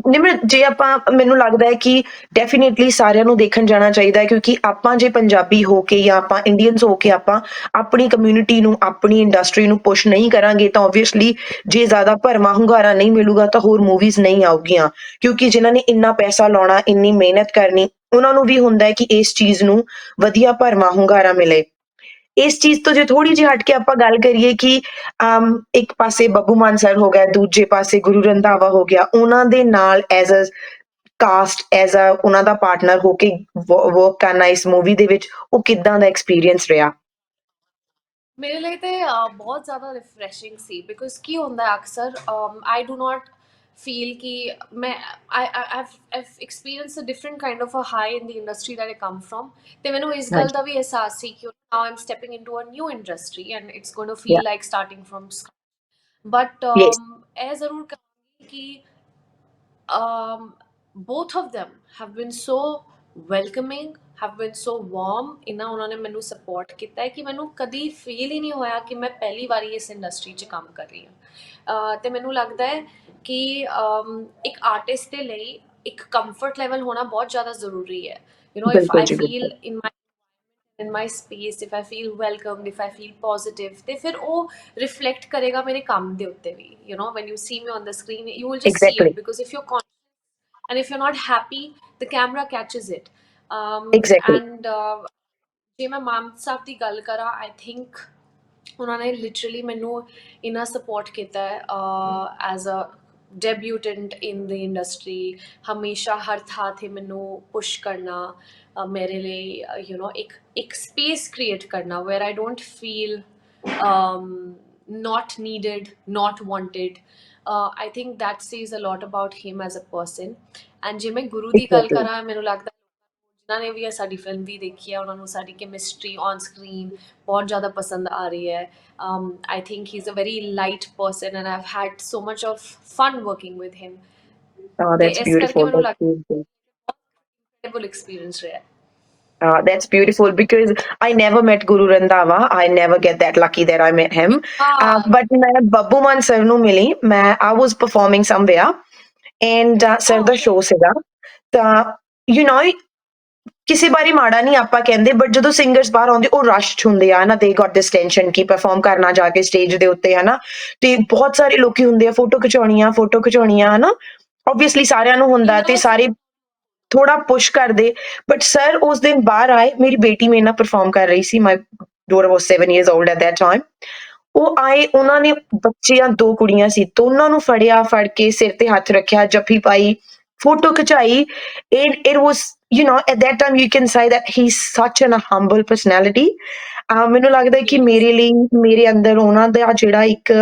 ਨਿਮਰਤ ਜੇ ਆਪਾਂ, ਮੈਨੂੰ ਲੱਗਦਾ ਹੈ ਕਿ ਡੈਫੀਨਿਟਲੀ ਸਾਰਿਆਂ ਨੂੰ ਦੇਖਣ ਜਾਣਾ ਚਾਹੀਦਾ ਹੈ, ਕਿਉਂਕਿ ਆਪਾਂ ਜੇ ਪੰਜਾਬੀ ਹੋ ਕੇ ਜਾਂ ਆਪਾਂ ਇੰਡੀਅਨਸ ਹੋ ਕੇ ਆਪਾਂ ਆਪਣੀ ਕਮਿਊਨਿਟੀ ਨੂੰ, ਆਪਣੀ ਇੰਡਸਟਰੀ ਨੂੰ ਪੁਸ਼ ਨਹੀਂ ਕਰਾਂਗੇ, ਤਾਂ ਆਬਵੀਅਸਲੀ ਜੇ ਜ਼ਿਆਦਾ ਭਰਮਾ ਹੁੰਗਾਰਾ ਨਹੀਂ ਮਿਲੂਗਾ, ਤਾਂ ਹੋਰ ਮੂਵੀਜ਼ ਨਹੀਂ ਆਉਗੀਆਂ। ਕਿਉਂਕਿ ਜਿਨ੍ਹਾਂ ਨੇ ਇੰਨਾ ਪੈਸਾ ਲਾਉਣਾ, ਇੰਨੀ ਮਿਹਨਤ ਕਰਨੀ, ਉਹਨਾਂ ਨੂੰ ਵੀ ਹੁੰਦਾ ਹੈ ਕਿ ਇਸ ਚੀਜ਼ ਨੂੰ ਵਧੀਆ ਭਰਮਾ ਹੁੰਗਾਰਾ ਮਿਲੇ। ਇਸ ਚੀਜ਼ ਤੋਂ ਜੇ ਥੋੜੀ ਜਿਹੀ ਹਟ ਕੇ ਆਪਾਂ ਗੱਲ ਕਰੀਏ ਕਿ um ਇੱਕ ਪਾਸੇ ਬੱਬੂ ਮਾਨ ਸਰ ਹੋ ਗਿਆ ਦੂਜੇ ਪਾਸੇ ਗੁਰੂ ਰੰਧਾਵਾ ਹੋ ਗਿਆ ਉਹਨਾਂ ਦੇ ਨਾਲ as a cast as a ਉਹਨਾਂ ਦਾ ਪਾਰਟਨਰ ਹੋ ਕੇ ਵਰਕ ਕਰਨਾ ਇਸ ਮੂਵੀ ਦੇ ਵਿੱਚ ਉਹ ਕਿਦਾਂ ਦਾ ਐਕਸਪੀਰੀਅੰਸ ਰਿਹਾ? ਮੇਰੇ ਲਈ ਤੇ ਅ, ਬਹੁਤ ਜ਼ਿਆਦਾ ਰਿਫਰੈਸ਼ਿੰਗ ਸੀ ਬਿਕੋਜ਼ ਕੀ ਹੁੰਦਾ ਹੈ ਅਕਸਰ I do not ਫੀਲ ਕਿ ਮੈਂ I I've I've experienced a different kind of a high in the industry that I come from ਤੇ ਮੈਨੂੰ ਇਸ ਗੱਲ ਹਾਂਜੀ ਦਾ ਵੀ ਅਹਿਸਾਸ ਸੀ ਕਿ now I'm stepping into a new industry and it's going to feel yeah like starting from but yes ਇਹ ਜ਼ਰੂਰ ਕਹਾਂਗੀ ਕਿ um, both of them have been so welcoming have been so warm ਇਨਾ ਉਹਨਾਂ ਨੇ ਮੈਨੂੰ ਸਪੋਰਟ ਕੀਤਾ ਹੈ ਕਿ ਮੈਨੂੰ ਕਦੀ ਫੀਲ ਹੀ ਨਹੀਂ ਹੋਇਆ ਕਿ ਮੈਂ ਪਹਿਲੀ ਵਾਰੀ ਇਸ ਇੰਡਸਟਰੀ 'ਚ ਕੰਮ ਕਰ ਰਹੀ ਹਾਂ ਤੇ ਮੈਨੂੰ ਲੱਗਦਾ ਹੈ ਕਿ um, ਇੱਕ ਆਰਟਿਸਟ ਦੇ ਲਈ ਇੱਕ ਕੰਫਰਟ ਲੈਵਲ ਹੋਣਾ ਬਹੁਤ ਜ਼ਿਆਦਾ ਜ਼ਰੂਰੀ ਹੈ you know if I feel in my in my space if i feel welcomed if i feel positive ਤੇ ਫਿਰ ਉਹ ਰਿਫਲੈਕਟ ਕਰੇਗਾ ਮੇਰੇ ਕੰਮ ਦੇ ਉੱਤੇ ਵੀ you know when you see me on the screen you will just see exactly it because if you're con- and if you're not happy the camera catches it um, Exactly. and uh, ਜੇ ਮੈਂ ਮਾਮ ਸਾਹਿਬ ਦੀ ਗੱਲ ਕਰਾਂ ਆਈ ਥਿੰਕ ਉਹਨਾਂ ਨੇ ਲਿਟਰਲੀ ਮੈਨੂੰ ਇਨਾ ਸਪੋਰਟ ਕੀਤਾ ਹੈ as a ਡੈਬਿਊਟੈਂਟ in the industry ਹਮੇਸ਼ਾ ਹਰ ਥਾਂ ਤੇ ਮੈਨੂੰ ਪੁਸ਼ ਕਰਨਾ ਅ, ਮੇਰੇ ਲਈ ਯੂ نو ਇੱਕ ਇੱਕ ਸਪੇਸ ਕ੍ਰੀਏਟ ਕਰਨਾ where I don't feel not needed not wanted uh, i think that says a lot about him as a person and ਜੇ ਮੈਂ ਗੁਰੂ ਦੀ ਗੱਲ Exactly. ਕਰਾਂ ਮੈਨੂੰ ਲੱਗਦਾ ਜਿਨ੍ਹਾਂ ਨੇ ਵੀ ਇਹ ਸਾਡੀ ਫਿਲਮ ਵੀ ਦੇਖੀ ਹੈ ਉਹਨਾਂ ਨੂੰ ਸਾਡੀ ਕੈਮਿਸਟਰੀ ਔਨ ਸਕਰੀਨ ਬਹੁਤ ਜ਼ਿਆਦਾ ਪਸੰਦ ਆ ਰਹੀ ਹੈ um, I think he's a very light person and I've had so much of fun working with him. Oh, ਤੇ that's ਇਸ ਕਰਕੇ beautiful. ਮੈਨੂੰ That's beautiful. Incredible experience ਰਿਹਾ ਹੈ। Uh, that's beautiful because I never met Guru Randhawa. I never get that lucky that I met him. Uh, ਹਾਂ but ਮੈਂ ਬੱਬੂ ਮਾਨ ਸਰ ਨੂੰ ਮਿਲੀ ਮੈਂ I was performing somewhere and uh, sir Oh, the okay. Show ਸੀਗਾ ਤਾਂ you know ਕਿਸੇ ਬਾਰੇ ਮਾੜਾ ਨਹੀਂ ਆਪਾਂ ਕਹਿੰਦੇ ਬਟ ਜਦੋਂ ਸਿੰਗਰਸ ਬਾਹਰ ਆਉਂਦੇ ਉਹ ਰਸ਼ ਚ ਹੁੰਦੇ ਆ ਨਾ ਦੇ ਗਾਟ ਦਿਸ ਟੈਂਸ਼ਨ ਕੀ ਪਰਫਾਰਮ ਕਰਨਾ ਜਾ ਕੇ ਸਟੇਜ ਦੇ ਉੱਤੇ ਹਨਾ ਤੇ ਬਹੁਤ ਸਾਰੇ ਲੋਕੀ ਹੁੰਦੇ ਆ ਫੋਟੋ ਖਿਚਾਉਣੀਆਂ ਫੋਟੋ ਖਿਚਾਉਣੀਆਂ ਹਨਾ ਆਬਵੀਅਸਲੀ ਸਾਰਿਆਂ ਨੂੰ ਹੁੰਦਾ ਤੇ. ਸਾਰੇ ਥੋੜਾ ਪੁਸ਼ ਕਰਦੇ ਬਟ ਸਰ ਉਸ ਦਿਨ ਬਾਹਰ ਆਏ ਮੇਰੀ ਬੇਟੀ ਮੇਰੇ ਨਾਲ ਪਰਫਾਰਮ ਕਰ ਰਹੀ ਸੀ my daughter was 7 years old at that time ਉਹ ਆਏ ਉਹਨਾਂ ਨੇ ਬੱਚੀਆਂ ਦੋ ਕੁੜੀਆਂ ਸੀ ਦੋਨਾਂ ਨੂੰ ਫੜਿਆ ਫੜ ਕੇ ਸਿਰ ਤੇ ਹੱਥ ਰੱਖਿਆ ਜੱਫੀ ਪਾਈ ਫੋਟੋ ਖਿਚਾਈ it it was you know at that time you can say that he's such an humble personality uh, ਮੈਨੂੰ ਲੱਗਦਾ ਹੈ ਕਿ Yes. ਮੇਰੇ ਲਈ ਮੇਰੇ ਅੰਦਰ ਉਹਨਾਂ ਦਾ ਜਿਹੜਾ ਇੱਕ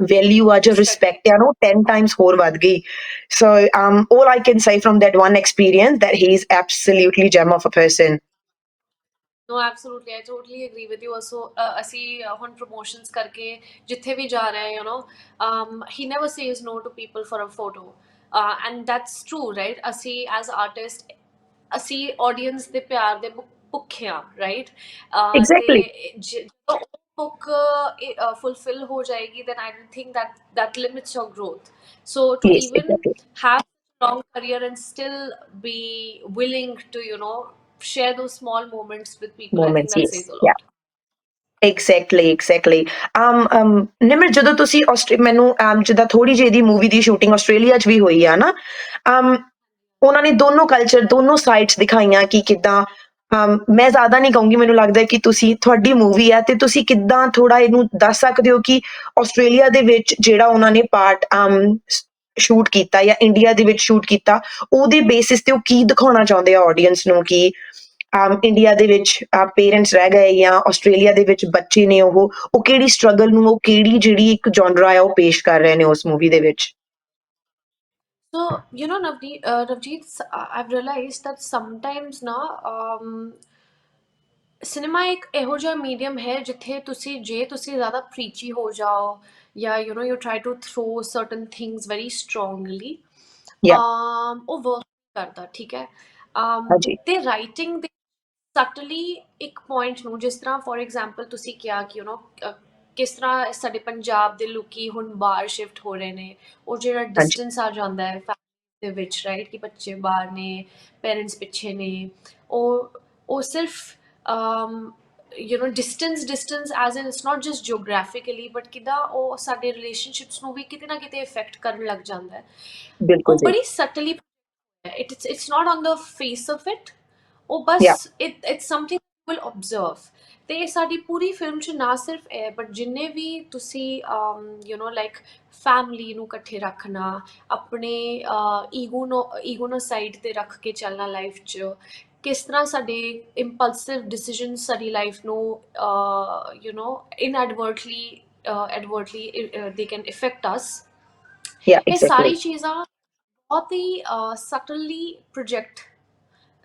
ਵੈਲਿਊ ਆ ਜੋ Respect. ਰਿਸਪੈਕਟ ਆ ਨਾ ਉਹ 10 ਟਾਈਮਸ ਹੋਰ ਵੱਧ ਗਈ so um all i can say from that one experience that he's absolutely gem of a person No, absolutely. I totally agree with you. Also, uh, ਅਸੀਂ uh, ਹੁਣ promotions ਕਰਕੇ ਜਿੱਥੇ ਵੀ ਜਾ ਰਹੇ ਹਾਂ, you know, um, he never says no to people for a photo. Uh, and that's true, right? ਅਸੀਂ as artist, ਅਸੀਂ audience ਦੇ ਪਿਆਰ ਦੇ ਭੁੱਖੇ? Uh, Exactly. ਜ- ਜਦੋਂ ਉਹ ਭੁੱਖ fulfill ਹੋ ਜਾਏਗੀ, then I don't think that that limits your growth. So to yes even exactly have a long career and still be willing to you know share those small moments with people moments i think that yes says a lot yeah exactly exactly um um Nimar ਜਦੋਂ ਤੁਸੀਂ ਆਸਟ੍ਰੇ ਮੈਨੂੰ um, ਜਿੱਦਾਂ ਥੋੜੀ ਜਿਹੀ ਦੀ ਮੂਵੀ ਦੀ ਸ਼ੂਟਿੰਗ ਆਸਟ੍ਰੇਲੀਆ 'ਚ ਵੀ ਹੋਈ ਆ ਨਾ um ਉਹਨਾਂ ਨੇ ਦੋਨੋਂ ਕਲਚਰ ਦੋਨੋਂ ਸਾਈਡਸ ਦਿਖਾਈਆਂ ਕਿ ਕਿਦਾਂ ਮੈਂ ਜ਼ਿਆਦਾ ਨਹੀਂ ਕਹੂੰਗੀ, ਮੈਨੂੰ ਲੱਗਦਾ ਕਿ ਤੁਸੀਂ, ਤੁਹਾਡੀ ਮੂਵੀ ਹੈ ਤੇ ਤੁਸੀਂ ਕਿਦਾਂ ਥੋੜਾ ਇਹਨੂੰ ਦੱਸ ਸਕਦੇ ਹੋ ਕਿ ਆਸਟ੍ਰੇਲੀਆ ਦੇ ਵਿੱਚ ਜਿਹੜਾ ਉਹਨਾਂ ਨੇ ਪਾਰਟ ਸ਼ੂਟ ਕੀਤਾ ਜਾਂ ਇੰਡੀਆ ਦੇ ਵਿੱਚ ਸ਼ੂਟ ਕੀਤਾ, ਉਹਦੇ ਬੇਸਿਸ ਤੇ ਉਹ ਕੀ ਦਿਖਾਉਣਾ ਚਾਹੁੰਦੇ ਆ ਆਡੀਅנס ਨੂੰ ਕਿ ਇੰਡੀਆ ਦੇ ਵਿੱਚ ਪੇਰੈਂਟਸ ਰਹਿ ਗਏ ਜਾਂ ਆਸਟ੍ਰੇਲੀਆ ਦੇ ਵਿੱਚ ਬੱਚੇ ਨੇ ਉਹ ਉਹ ਕਿਹੜੀ ਸਟਰਗਲ ਨੂੰ, ਉਹ ਕਿਹੜੀ ਜਿਹੜੀ ਇੱਕ ਜਨਰਾ ਆ ਉਹ ਪੇਸ਼ ਕਰ ਰਹੇ ਨੇ ਉਸ ਮੂਵੀ ਦੇ ਵਿੱਚ? so you know navneet uh, navjeet s- I- i've realized that sometimes na um cinema ਇੱਕ ਇਹੋ ਜਿਹਾ ਮੀਡੀਅਮ ਹੈ ਜਿੱਥੇ ਤੁਸੀਂ ਜੇ ਤੁਸੀਂ ਜ਼ਿਆਦਾ ਪ੍ਰੀਚੀ ਹੋ ਜਾਓ ਜਾਂ you know you try to throw certain things very strongly Yeah. um ਉਹ ਵਰਕ ਕਰਦਾ ਠੀਕ ਹੈ um ਹਾਂਜੀ ਤੇ ਰਾਈਟਿੰਗ ਦੇ ਸਟਲੀ ਇੱਕ ਪੁਆਇੰਟ ਨੂੰ ਜਿਸ ਤਰ੍ਹਾਂ ਫੋਰ ਐਗਜ਼ਾਮਪਲ ਤੁਸੀਂ ਕਿਹਾ ਕਿ ਯੂ نو ਕਿਸ ਤਰ੍ਹਾਂ ਸਾਡੇ ਪੰਜਾਬ ਦੇ ਲੋਕੀ ਹੁਣ ਬਾਹਰ ਸ਼ਿਫਟ ਹੋ ਰਹੇ ਨੇ ਉਹ ਜਿਹੜਾ ਡਿਸਟੈਂਸ ਆ ਜਾਂਦਾ ਹੈ family ਦੇ ਵਿੱਚ ਰਾਈਟ ਕਿ ਬੱਚੇ ਬਾਹਰ ਨੇ ਪੇਰੈਂਟਸ ਪਿੱਛੇ ਨੇ ਉਹ ਉਹ ਸਿਰਫ um you know distance distance as in it's not just geographically but ਕਿਦਾਂ ਉਹ ਸਾਡੇ ਰਿਲੇਸ਼ਨਸ਼ਿਪਸ ਨੂੰ ਵੀ ਕਿਤੇ ਨਾ ਕਿਤੇ ਇਫੈਕਟ ਕਰਨ ਲੱਗ ਜਾਂਦਾ ਹੈ। ਬਿਲਕੁਲ ਬੜੀ ਸਟਲੀ it's it's not on the face of it ਉਹ ਬਸ it's something you will observe ਤੇ ਇਹ ਸਾਡੀ ਪੂਰੀ ਫਿਲਮ ਚ ਨਾ ਸਿਰਫ ਇਹ ਬਟ ਜਿੰਨੇ ਵੀ ਤੁਸੀਂ ਯੂ نو ਲਾਈਕ ਫੈਮਿਲੀ ਨੂੰ ਇਕੱਠੇ ਰੱਖਣਾ ਆਪਣੇ ਈਗੋ ਨੂੰ ਈਗੋ ਨੂੰ ਸਾਈਡ ਤੇ ਰੱਖ ਕੇ ਚੱਲਣਾ ਲਾਈਫ ਚ ਕਿਸ ਤਰ੍ਹਾਂ ਸਾਡੇ ਇੰਪਲਸਿਵ ਡਿਸੀਜਨਸ ਸਾਡੀ ਲਾਈਫ ਨੂੰ you know inadvertently advertently they can affect us yeah ਇਹ exactly ਸਾਰੀ ਚੀਜ਼ਾਂ ਬਹੁਤ ਹੀ ਸਟਲੀ ਪ੍ਰੋਜੈਕਟ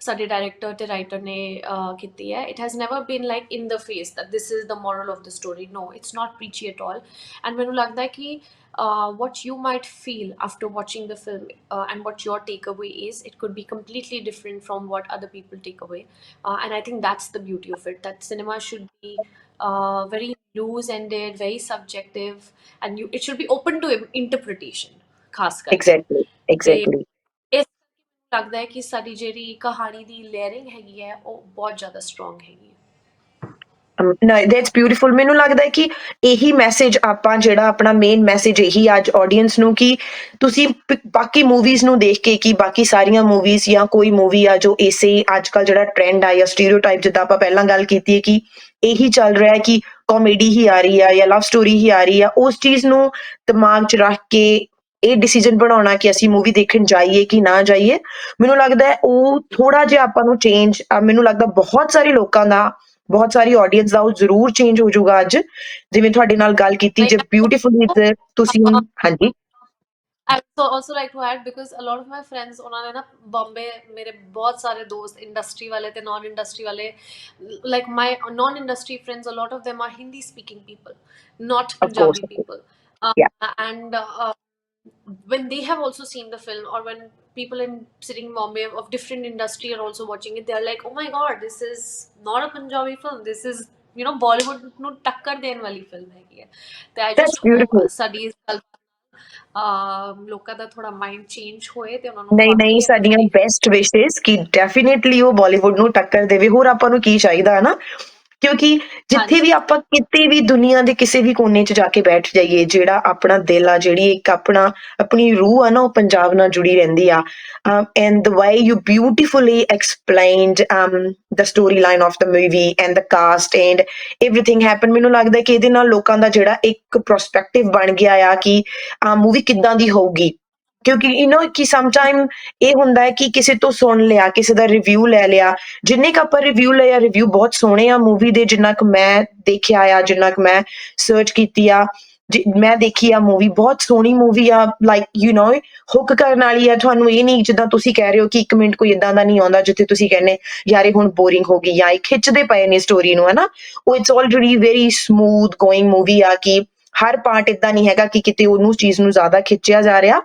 ਸਾਡੇ ਡਾਇਰੈਕਟਰ ਤੇ ਰਾਈਟਰ ਨੇ uh, ਕੀਤੀ ਹੈ it has never been like in the face that this is the moral of the story no it's not preachy at all and ਮੈਨੂੰ ਲੱਗਦਾ ਹੈ ਕਿ uh, what you might feel after watching the film uh, and what your takeaway is it could be completely different from what other people take away uh, and i think that's the beauty of it that cinema should be uh, very loose ended very subjective and you it should be open to im- interpretation ਖਾਸ ਕਰਕੇ exactly exactly ਇਸ ਕਰਕੇ ਮੈਨੂੰ ਲੱਗਦਾ ਹੈ ਕਿ ਸਾਡੀ ਜਿਹੜੀ ਕਹਾਣੀ ਦੀ ਲੇਅਰਿੰਗ ਹੈਗੀ ਹੈ, ਉਹ ਬਹੁਤ ਜ਼ਿਆਦਾ ਸਟਰੋਂਗ ਹੈਗੀ ਹੈ। ਨਾ ਦੈਟਸ ਬਿਊਟੀਫੁਲ ਮੈਨੂੰ ਲੱਗਦਾ ਹੈ ਕਿ ਇਹੀ ਮੈਸੇਜ ਆਪਾਂ, ਜਿਹੜਾ ਆਪਣਾ ਮੇਨ ਮੈਸੇਜ ਇਹੀ ਅੱਜ ਆਡੀਅנס ਨੂੰ ਕਿ ਤੁਸੀਂ ਬਾਕੀ ਮੂਵੀਜ਼ ਨੂੰ ਦੇਖ ਕੇ ਕਿ ਬਾਕੀ ਸਾਰੀਆਂ ਮੂਵੀਜ਼ ਜਾਂ ਕੋਈ ਮੂਵੀ ਆ ਜੋ ਇਸੇ ਅੱਜ ਕੱਲ ਜਿਹੜਾ ਟ੍ਰੈਂਡ ਆ ਜਾਂ ਸਟੀਰੀਓਟਾਈਪ ਜਿੱਦਾਂ ਆਪਾਂ ਪਹਿਲਾਂ ਗੱਲ ਕੀਤੀ ਹੈ ਕਿ ਇਹੀ ਚੱਲ ਰਿਹਾ ਹੈ ਕਿ ਕਾਮੇਡੀ ਹੀ ਆ ਰਹੀ ਆ ਜਾਂ ਲਵ ਸਟੋਰੀ ਹੀ ਆ ਰਹੀ ਆ, ਉਸ ਚੀਜ਼ ਨੂੰ ਦਿਮਾਗ 'ਚ ਰੱਖ ਕੇ ਇਹ ਡਿਸੀਜਨ ਬਣਾਉਣਾ ਕਿ ਅਸੀਂ ਮੂਵੀ ਦੇਖਣ ਜਾਈਏ ਕਿ ਨਾ ਜਾਈਏ ਮੈਨੂੰ ਲੱਗਦਾ ਹੈ ਉਹ ਥੋੜਾ ਜਿਹਾ ਆਪਾਂ ਨੂੰ ਚੇਂਜ ਮੈਨੂੰ ਲੱਗਦਾ ਬਹੁਤ ਸਾਰੇ ਲੋਕਾਂ ਦਾ ਬਹੁਤ ਸਾਰੀ ਆਡੀਅנס ਦਾ ਉਹ ਜ਼ਰੂਰ ਚੇਂਜ ਹੋ ਜਾਊਗਾ ਅੱਜ। ਜਿਵੇਂ ਤੁਹਾਡੇ ਨਾਲ ਗੱਲ ਕੀਤੀ ਜੇ ਬਿਊਟੀਫੁਲੀ ਤੁਸੀਂ ਹਾਂਜੀ। I would also like to add because a lot of my friends ਉਹਨਾਂ ਨੇ ਨਾ ਬੰਬੇ ਮੇਰੇ ਬਹੁਤ ਸਾਰੇ ਦੋਸਤ ਇੰਡਸਟਰੀ ਵਾਲੇ ਤੇ ਨਾਨ ਇੰਡਸਟਰੀ ਵਾਲੇ like my non industry friends a lot of them are hindi speaking people not punjabi people. Uh, and uh, when they have also seen the film or when people in sitting in Bombay of different industry are also watching it they're like oh my god this is not a Punjabi film this is you know Bollywood ਨੂੰ ਟੱਕਰ ਦੇਣ ਵਾਲੀ ਫਿਲਮ ਹੈਗੀ ਹੈ ਤੇ hope beautiful. ਸਾਡੀ ਲੋਕਾਂ ਦਾ ਥੋੜਾ ਮਾਈਂਡ ਚੇਂਜ ਹੋਏ ਤੇ ਉਹਨਾਂ ਨੂੰ ਨਹੀਂ ਨਹੀਂ ਸਾਡੀਆਂ ਬੈਸਟ ਵਿਸ਼ੇਸ ਕਿ ਡੈਫੀਨਿਟਲੀ ਉਹ ਬਾਲੀਵੁੱਡ ਨੂੰ ਟੱਕਰ ਦੇਵੇ ਹੋਰ ਆਪਾਂ ਨੂੰ ਕੀ ਚਾਹੀਦਾ ਹੈ ਨਾ ਕਿਉਂਕਿ ਜਿੱਥੇ ਹਾਂਜੀ। ਵੀ ਆਪਾਂ ਕਿਤੇ ਵੀ ਦੁਨੀਆ ਦੇ ਕਿਸੇ ਵੀ ਕੋਨੇ 'ਚ ਜਾ ਕੇ ਬੈਠ ਜਾਈਏ ਜਿਹੜਾ ਆਪਣਾ ਦਿਲ ਆ ਜਿਹੜੀ ਇੱਕ ਆਪਣਾ ਆਪਣੀ ਰੂਹ ਆ ਨਾ ਉਹ ਪੰਜਾਬ ਨਾਲ ਜੁੜੀ ਰਹਿੰਦੀ ਆ and the way you beautifully explained um the storyline of the movie and the cast and everything happened ਮੈਨੂੰ ਲੱਗਦਾ ਕਿ ਇਹਦੇ ਨਾਲ ਲੋਕਾਂ ਦਾ ਜਿਹੜਾ ਇੱਕ ਪ੍ਰੋਸਪੈਕਟਿਵ ਬਣ ਗਿਆ ਆ ਕਿ ਆ ਮੂਵੀ ਕਿੱਦਾਂ ਦੀ ਹੋਊਗੀ ਕਿਉਂਕਿ ਯੂ نو ਕਿ ਸਮ ਟਾਈਮ ਇਹ ਹੁੰਦਾ ਹੈ ਕਿ ਕਿਸੇ ਤੋਂ ਸੁਣ ਲਿਆ ਕਿਸੇ ਦਾ ਰਿਵਿਊ ਲੈ ਲਿਆ ਜਿੰਨੇ ਕ ਆਪਾਂ ਰਿਵਿਊ ਲਿਆ ਰਿਵਿਊ ਬਹੁਤ ਸੋਹਣੇ ਆ ਮੂਵੀ ਦੇ ਜਿੰਨਾ ਕੁ ਮੈਂ ਦੇਖਿਆ ਆ ਜਿੰਨਾ ਕੁ ਮੈਂ ਸਰਚ ਕੀਤੀ ਆ ਜਿ- ਮੈਂ ਦੇਖੀ ਆ ਮੂਵੀ ਬਹੁਤ ਸੋਹਣੀ ਮੂਵੀ ਆ ਲਾਈਕ ਯੂ نو ਹੁੱਕ ਕਰਨ ਵਾਲੀ ਆ ਤੁਹਾਨੂੰ ਇਹ ਨਹੀਂ ਜਿੱਦਾਂ ਤੁਸੀਂ ਕਹਿ ਰਹੇ ਹੋ ਕਿ ਇੱਕ ਮਿੰਟ ਕੋਈ ਇਦਾਂ ਦਾ ਨਹੀਂ ਆਉਂਦਾ ਜਿੱਥੇ ਤੁਸੀਂ ਕਹਿੰਦੇ ਯਾਰ ਇਹ ਹੁਣ ਬੋਰਿੰਗ ਹੋ ਗਈ ਜਾਂ ਇਹ ਖਿੱਚਦੇ ਪਏ ਨੇ ਸਟੋਰੀ ਨੂੰ ਹਨਾ ਉਹ it's already very smooth going movie ਆ ਕਿ ਹਰ ਪਾਰਟ ਇਦਾਂ ਨਹੀਂ ਹੈਗਾ ਕਿ ਕਿਤੇ ਉਹਨੂੰ ਚੀਜ਼ ਨੂੰ ਜ਼ਿਆਦਾ ਖਿੱਚਿਆ ਜਾ ਰਿਹਾ।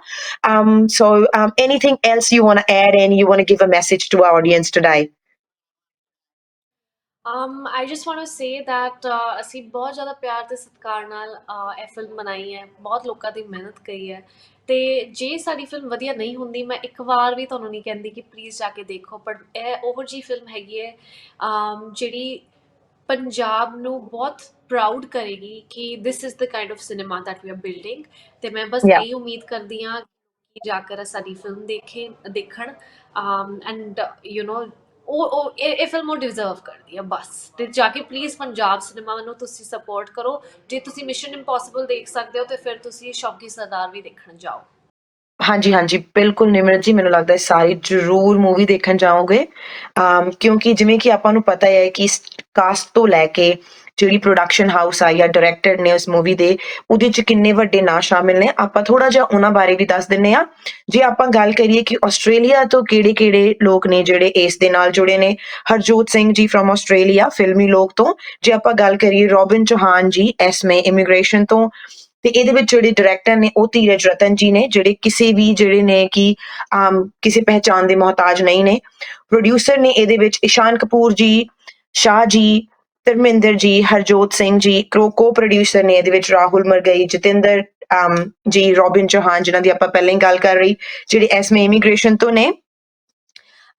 Um so um anything else you want to add and you want to give a message to our audience today? Um I just want to say that uh, ਅਸੀਂ ਬਹੁਤ ਜ਼ਿਆਦਾ ਪਿਆਰ ਤੇ ਸਤਿਕਾਰ ਨਾਲ uh, ਇਹ ਫਿਲਮ ਬਣਾਈ ਹੈ। ਬਹੁਤ ਲੋਕਾਂ ਦੀ ਮਿਹਨਤ ਗਈ ਹੈ। ਤੇ ਜੇ ਸਾਡੀ ਫਿਲਮ ਵਧੀਆ ਨਹੀਂ ਹੁੰਦੀ, ਮੈਂ ਇੱਕ ਵਾਰ ਵੀ ਤੁਹਾਨੂੰ ਨਹੀਂ ਕਹਿੰਦੀ ਕਿ ਪਲੀਜ਼ ਜਾ ਕੇ ਦੇਖੋ, ਪਰ ਇਹ ਓਵਰ ਜੀ ਫਿਲਮ ਹੈਗੀ ਹੈ um, ਜਿਹੜੀ ਪੰਜਾਬ ਨੂੰ ਬਹੁਤ ਪ੍ਰਾਊਡ ਕਰੇਗੀ ਕਿ this is the kind of cinema that we are building. ਤੇ ਮੈਂ ਬਸ. ਇਹ ਉਮੀਦ ਕਰਦੀ ਹਾਂ ਕਿ ਜਾ ਕਰ ਸਾਡੀ ਫਿਲਮ ਦੇਖੇ ਦੇਖਣ ਐਂਡ ਯੂ نو ਉਹ ਉਹ ਇਹ ਫਿਲਮ ਉਹ ਡਿਜ਼ਰਵ ਕਰਦੀ ਹੈ ਬਸ ਤੇ ਜਾ ਕੇ ਪਲੀਜ਼ ਪੰਜਾਬ ਸਿਨੇਮਾ ਨੂੰ ਤੁਸੀਂ ਸਪੋਰਟ ਕਰੋ ਜੇ ਤੁਸੀਂ ਮਿਸ਼ਨ ਇੰਪੋਸੀਬਲ ਦੇਖ ਸਕਦੇ ਹੋ ਤੇ ਫਿਰ ਤੁਸੀਂ ਸ਼ੌਕੀ ਸਰਦਾਰ ਵੀ ਦੇਖਣ ਜਾਓ ਹਾਂਜੀ ਹਾਂਜੀ ਬਿਲਕੁਲ ਨਿਮਰਤ ਜੀ ਮੈਨੂੰ ਲੱਗਦਾ ਹੈ ਸਾਰੇ ਜ਼ਰੂਰ ਮੂਵੀ ਦੇਖਣ ਜਾਓਗੇ ਕਿਉਂਕਿ ਜਿਵੇਂ ਕਿ ਆਪਾਂ ਨੂੰ ਪਤਾ ਹੈ ਕਿ ਕਾਸਟ ਤੋਂ ਲੈ ਕੇ ਜਿਹੜੀ ਪ੍ਰੋਡਕਸ਼ਨ ਹਾਊਸ ਆ ਜਾਂ ਡਾਇਰੈਕਟਰ ਨੇ ਉਸ ਮੂਵੀ ਦੇ, ਉਹਦੇ ਚ ਕਿੰਨੇ ਵੱਡੇ ਨਾਂ ਸ਼ਾਮਿਲ ਨੇ, ਆਪਾਂ ਥੋੜਾ ਜਿਹਾ ਉਹਨਾਂ ਬਾਰੇ ਵੀ ਦੱਸ ਦਿੰਨੇ ਆ ਜੇ ਆਪਾਂ ਗੱਲ ਕਰੀਏ ਕਿ ਆਸਟ੍ਰੇਲੀਆ ਤੋਂ ਕਿਹੜੇ-ਕਿਹੜੇ ਲੋਕ ਨੇ ਜਿਹੜੇ ਇਸ ਦੇ ਨਾਲ ਜੁੜੇ ਨੇ, ਹਰਜੋਤ ਸਿੰਘ ਜੀ ਫਰਮ ਆਸਟ੍ਰੇਲੀਆ, ਫਿਲਮੀ ਲੋਕ ਤੋਂ। ਜੇ ਆਪਾਂ ਗੱਲ ਕਰੀਏ ਰੋਬਿਨ ਚੌਹਾਨ ਜੀ ਐਸਮੇ ਇਮੀਗ੍ਰੇਸ਼ਨ ਤੋਂ। ਤੇ ਇਹਦੇ ਵਿੱਚ ਜਿਹੜੇ ਡਾਇਰੈਕਟਰ ਨੇ, ਉਹ ਧੀਰਜ ਰਤਨ ਜੀ ਨੇ, ਜਿਹੜੇ ਕਿਸੇ ਵੀ ਜਿਹੜੇ ਨੇ ਕਿ, ਆਮ ਕਿਸੇ ਪਹਿਚਾਨ ਦੇ ਮੁਹਤਾਜ ਨਹੀਂ ਨੇ। ਪ੍ਰੋਡਿਊਸਰ ਨੇ ਇਹਦੇ ਵਿੱਚ ਇਸ਼ਾਨ ਕਪੂਰ ਜੀ, ਸ਼ਾਹ ਜੀ ਧਰਮਿੰਦਰ ਜੀ ਹਰਜੋਤ ਸਿੰਘ ਜੀ ਕੋ ਪ੍ਰੋਡਿਊਸਰ ਨੇ ਇਹਦੇ ਵਿੱਚ ਰਾਹੁਲ ਮਰਗਈ ਜਤਿੰਦਰ ਜੀ ਰੋਬਿਨ ਚੌਹਾਨ ਜਿਨ੍ਹਾਂ ਦੀ ਆਪਾਂ ਪਹਿਲਾਂ ਹੀ ਗੱਲ ਕਰ ਰਹੀ ਜਿਹੜੇ ਐਸਮੇ ਇਮੀਗ੍ਰੇਸ਼ਨ ਤੋਂ ਨੇ।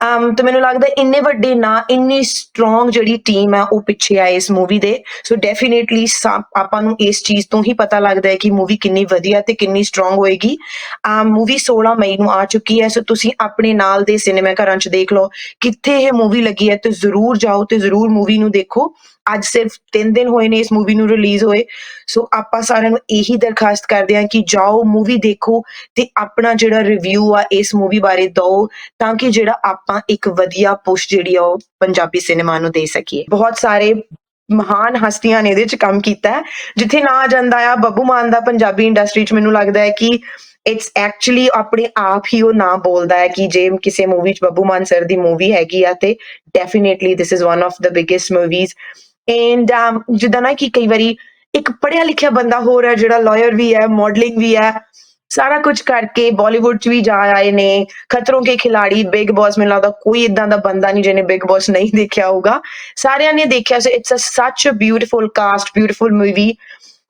um, ਤੇ ਮੈਨੂੰ ਲੱਗਦਾ ਇੰਨੇ ਵੱਡੇ ਨਾਂ ਇੰਨੀ ਸਟਰੋਂਗ ਜਿਹੜੀ ਟੀਮ ਹੈ ਉਹ ਪਿੱਛੇ ਆ ਇਸ ਮੂਵੀ ਦੇ। ਸੋ ਡੈਫੀਨਿਟਲੀ ਆਪਾਂ ਨੂੰ ਇਸ ਚੀਜ਼ ਤੋਂ ਹੀ ਪਤਾ ਲੱਗਦਾ ਹੈ ਕਿ ਮੂਵੀ ਕਿੰਨੀ ਵਧੀਆ ਤੇ ਕਿੰਨੀ ਸਟਰੋਂਗ ਹੋਏਗੀ। ਆ ਮੂਵੀ 16 ਮਈ ਨੂੰ ਆ ਚੁੱਕੀ ਹੈ ਸੋ ਤੁਸੀਂ ਆਪਣੇ ਨਾਲ ਦੇ ਸਿਨੇਮਾ ਘਰਾਂ 'ਚ ਦੇਖ ਲਓ। ਕਿੱਥੇ ਇਹ ਮੂਵੀ ਲੱਗੀ ਹੈ ਤੇ ਜ਼ਰੂਰ ਜਾਓ ਤੇ ਜ਼ਰੂਰ ਮੂਵੀ ਨੂੰ ਦੇਖੋ। ਅੱਜ ਸਿਰਫ 3 ਦਿਨ ਹੋਏ ਨੇ ਇਸ ਮੂਵੀ ਨੂੰ ਰਿਲੀਜ਼ ਹੋਏ, ਸੋ ਆਪਾਂ ਸਾਰਿਆਂ ਨੂੰ ਇਹੀ ਦਰਖਾਸਤ ਕਰਦੇ ਹਾਂ ਕਿ ਜਾਓ ਮੂਵੀ ਦੇਖੋ ਤੇ ਆਪਣਾ ਜਿਹੜਾ ਰਿਵਿਊ ਆ ਇਸ ਮੂਵੀ ਬਾਰੇ ਦਿਓ ਤਾਂ ਕਿ ਜਿਹੜਾ ਆਪਾਂ ਇੱਕ ਵਧੀਆ ਪੁਸ਼ ਜਿਹੜੀ ਆ ਉਹ ਪੰਜਾਬੀ ਸਿਨੇਮਾ ਨੂੰ ਦੇ ਸਕੀਏ। ਬਹੁਤ ਸਾਰੇ ਮਹਾਨ ਹਸਤੀਆਂ ਨੇ ਇਹਦੇ ਚ ਕੰਮ ਕੀਤਾ ਹੈ। ਜਿੱਥੇ ਨਾ ਆ ਜਾਂਦਾ ਆ, ਬੱਬੂ ਮਾਨ ਦਾ ਪੰਜਾਬੀ ਇੰਡਸਟਰੀ ਚ ਮੈਨੂੰ ਲੱਗਦਾ ਹੈ ਕਿ ਇਟਸ ਐਕਚੁਅਲੀ ਆਪਣੇ ਆਪ ਹੀ ਉਹ ਨਾ ਬੋਲਦਾ ਹੈ ਕਿ ਜੇ ਕਿਸੇ ਮੂਵੀ ਚ ਬੱਬੂ ਮਾਨ ਸਰ ਦੀ ਮੂਵੀ ਹੈਗੀ ਆ ਤੇ definitely this is one of the biggest movies and ਜਿੱਦਾਂ ਨਾ ਕਿ ਕਈ ਵਾਰੀ ਇੱਕ ਪੜਿਆ ਲਿਖਿਆ ਬੰਦਾ ਹੋਰ ਹੈ ਜਿਹੜਾ ਲਾਇਰ ਵੀ ਹੈ ਮਾਡਲਿੰਗ ਵੀ ਹੈ, ਸਾਰਾ ਕੁਝ ਕਰਕੇ ਬਾਲੀਵੁੱਡ ਚ ਵੀ ਜਾ ਆਏ ਨੇ, ਖਤਰੋਂ ਕੇ ਖਿਲਾੜੀ ਬਿਗ ਬੌਸ ਮੈਨੂੰ ਲੱਗਦਾ ਕੋਈ ਇਦਾਂ ਦਾ ਬੰਦਾ ਨਹੀਂ ਜਿਹਨੇ ਬਿਗ ਬੌਸ ਨਹੀਂ ਦੇਖਿਆ ਹੋਊਗਾ। ਸਾਰਿਆਂ ਨੇ ਦੇਖਿਆ so it's a such a beautiful cast beautiful movie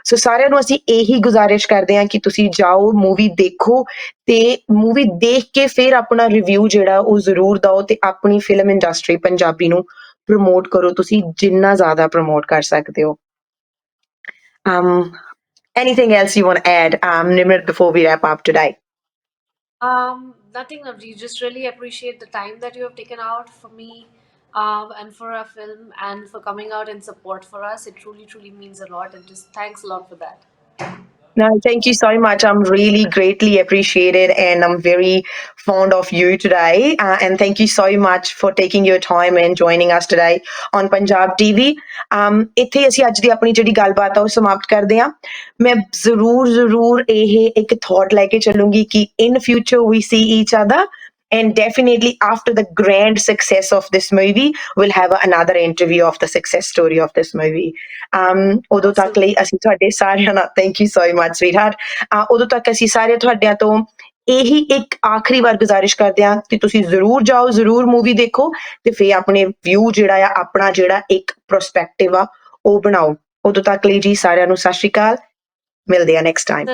so ਸਾਰਿਆਂ ਨੂੰ ਅਸੀਂ ਇਹੀ ਗੁਜ਼ਾਰਿਸ਼ ਕਰਦੇ ਹਾਂ ਕਿ ਤੁਸੀਂ ਜਾਓ ਮੂਵੀ ਦੇਖੋ ਤੇ ਮੂਵੀ ਦੇਖ ਕੇ ਫਿਰ ਆਪਣਾ ਰਿਵਿਊ ਜਿਹੜਾ ਉਹ ਜ਼ਰੂਰ ਦਿਓ ਤੇ ਆਪਣੀ ਫਿਲਮ ਇੰਡਸਟਰੀ ਪੰਜਾਬੀ ਨੂੰ ਪ੍ਰਮੋਟ ਕਰੋ ਤੁਸੀਂ ਜਿੰਨਾ ਜ਼ਿਆਦਾ ਪ੍ਰਮੋਟ ਕਰ ਸਕਦੇ ਹੋ um anything else you want to add um Nimrat before we wrap up today Um, nothing, Navjeet. Just really appreciate the time that you have taken out for me um, and for our film and for coming out and support for us. It truly, truly means a lot. And just thanks a lot for that. No, thank you so much. I'm really greatly appreciated and I'm very fond of you today. Uh, and thank you so much for taking your time and joining us today on Punjab TV. Um, ਇੱਥੇ ਅਸੀਂ ਅੱਜ ਦੀ ਆਪਣੀ ਜਿਹੜੀ ਗੱਲਬਾਤ ਆ ਉਹ ਸਮਾਪਤ ਕਰਦੇ ਹਾਂ ਮੈਂ ਜ਼ਰੂਰ ਜ਼ਰੂਰ ਇਹ ਇੱਕ ਥਾਟ ਲੈ ਕੇ ਚੱਲੂੰਗੀ ਕਿ in future we see each other and definitely after the grand success of this movie we'll have another interview of the success story of this movie. Um ਉਦੋਂ ਤੱਕ ਲਈ ਅਸੀਂ ਤੁਹਾਡੇ ਸਾਰਿਆਂ ਨਾਲ thank you so much sweetheart ਉਦੋਂ ਤੱਕ ਅਸੀਂ ਸਾਰੇ ਤੁਹਾਡਿਆਂ ਤੋਂ ਇਹੀ ਇੱਕ ਆਖਰੀ ਵਾਰ ਗੁਜ਼ਾਰਿਸ਼ ਕਰਦੇ ਹਾਂ ਕਿ ਤੁਸੀਂ ਜ਼ਰੂਰ ਜਾਓ ਜ਼ਰੂਰ ਮੂਵੀ ਦੇਖੋ ਤੇ ਫਿਰ ਆਪਣੇ ਵਿਊ ਜਿਹੜਾ ਆ ਆਪਣਾ ਜਿਹੜਾ ਇੱਕ ਪ੍ਰਸਪੈਕਟਿਵ ਆ ਉਹ ਬਣਾਓ। ਉਦੋਂ ਤੱਕ ਲਈ ਜੀ ਸਾਰਿਆਂ ਨੂੰ ਸਤਿ ਸ਼੍ਰੀ ਅਕਾਲ। ਮਿਲਦੇ ਆ ਨੈਕਸਟ ਟਾਈਮ